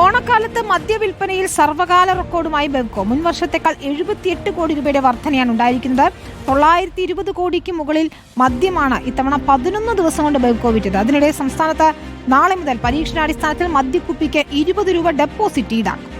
ഓണക്കാലത്ത് മദ്യവിൽപ്പനയിൽ സർവകാല റെക്കോർഡുമായി ബെവ്കോ. മുൻ വർഷത്തേക്കാൾ എഴുപത്തിയെട്ട് കോടി രൂപയുടെ വർധനയാണ് ഉണ്ടായിരിക്കുന്നത്. തൊള്ളായിരത്തി ഇരുപത് കോടിക്ക് മുകളിൽ മദ്യമാണ് ഇത്തവണ പതിനൊന്ന് ദിവസം കൊണ്ട് ബെവ്കോ വിറ്റത്. അതിനിടെ സംസ്ഥാനത്ത് നാളെ മുതൽ പരീക്ഷണാടിസ്ഥാനത്തിൽ മദ്യക്കുപ്പിക്ക് ഇരുപത് രൂപ ഡെപ്പോസിറ്റ് ഈടാക്കും.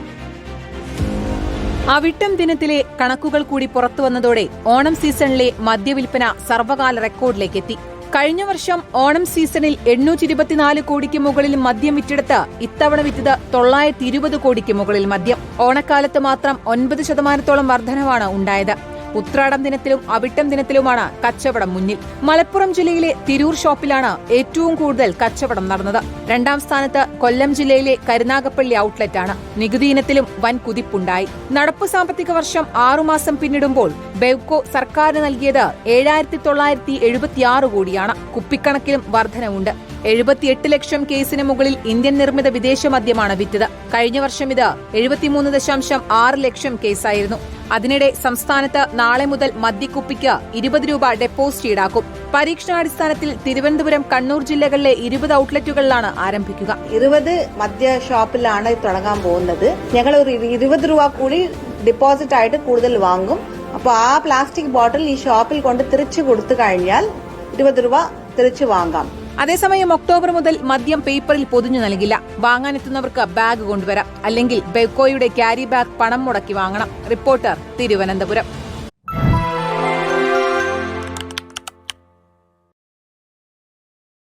അവിട്ടം ദിനത്തിലെ കണക്കുകൾ കൂടി പുറത്തുവന്നതോടെ ഓണം സീസണിലെ മദ്യവിൽപ്പന സർവകാല റെക്കോർഡിലേക്ക് എത്തി കഴിഞ്ഞ വർഷം ഓണം സീസണിൽ എണ്ണൂറ്റി ഇരുപത്തിനാല് കോടിക്ക് മുകളിൽ മദ്യം വിറ്റെടുത്ത് ഇത്തവണ വിറ്റത് തൊള്ളായിരത്തി ഇരുപത് കോടിക്ക് മുകളിൽ മദ്യം. ഓണക്കാലത്ത് മാത്രം ഒൻപത് ശതമാനത്തോളം വർധനവാണ് ഉണ്ടായത്. ഉത്രാടം ദിനത്തിലും അവിട്ടം ദിനത്തിലുമാണ് കച്ചവടം മുന്നിൽ. മലപ്പുറം ജില്ലയിലെ തിരൂർ ഷോപ്പിലാണ് ഏറ്റവും കൂടുതൽ കച്ചവടം നടന്നത്. രണ്ടാം സ്ഥാനത്ത് കൊല്ലം ജില്ലയിലെ കരുനാഗപ്പള്ളി ഔട്ട്ലെറ്റാണ്. നികുതി ഇനത്തിലും വൻ കുതിപ്പുണ്ടായി. നടപ്പു സാമ്പത്തിക വർഷം ആറുമാസം പിന്നിടുമ്പോൾ ബെവ്കോ സർക്കാരിന് നൽകിയത് ഏഴായിരത്തി തൊള്ളായിരത്തി എഴുപത്തിയാറ് കോടിയാണ്. കുപ്പിക്കണക്കിലും വർധനവുണ്ട്. എഴുപത്തിയെട്ട് ലക്ഷം കേസിന് മുകളിൽ ഇന്ത്യൻ നിർമ്മിത വിദേശ മദ്യമാണ് വിറ്റത്. കഴിഞ്ഞ വർഷം ഇത് എഴുപത്തിമൂന്ന് ദശാംശം ആറ് ലക്ഷം കേസായിരുന്നു. അതിനിടെ സംസ്ഥാനത്ത് നാളെ മുതൽ മദ്യക്കുപ്പിക്ക് ഇരുപത് രൂപ ഡെപ്പോസിറ്റ് ഈടാക്കും. പരീക്ഷണാടിസ്ഥാനത്തിൽ തിരുവനന്തപുരം കണ്ണൂർ ജില്ലകളിലെ ഇരുപത് ഔട്ട്ലെറ്റുകളിലാണ് ആരംഭിക്കുക. ഇരുപത് മദ്യ ഷോപ്പിലാണ് തുടങ്ങാൻ പോകുന്നത്. ഞങ്ങൾ ഒരു ഇരുപത് രൂപ കൂടി ഡിപ്പോസിറ്റ് ആയിട്ട് കൂടുതൽ വാങ്ങും. അപ്പോൾ ആ പ്ലാസ്റ്റിക് ബോട്ടിൽ ഈ ഷോപ്പിൽ കൊണ്ട് തിരിച്ചു കൊടുത്തു കഴിഞ്ഞാൽ ഇരുപത് രൂപ തിരിച്ചു വാങ്ങാം. അതേസമയം ഒക്ടോബർ മുതൽ മദ്യം പേപ്പറിൽ പൊതിഞ്ഞു നൽകില്ല. വാങ്ങാനെത്തുന്നവർക്ക് ബാഗ് കൊണ്ടുവരാം. അല്ലെങ്കിൽ ബെവ്കോയുടെ ക്യാരി ബാഗ് പണം മുടക്കി വാങ്ങണം. റിപ്പോർട്ടർ തിരുവനന്തപുരം.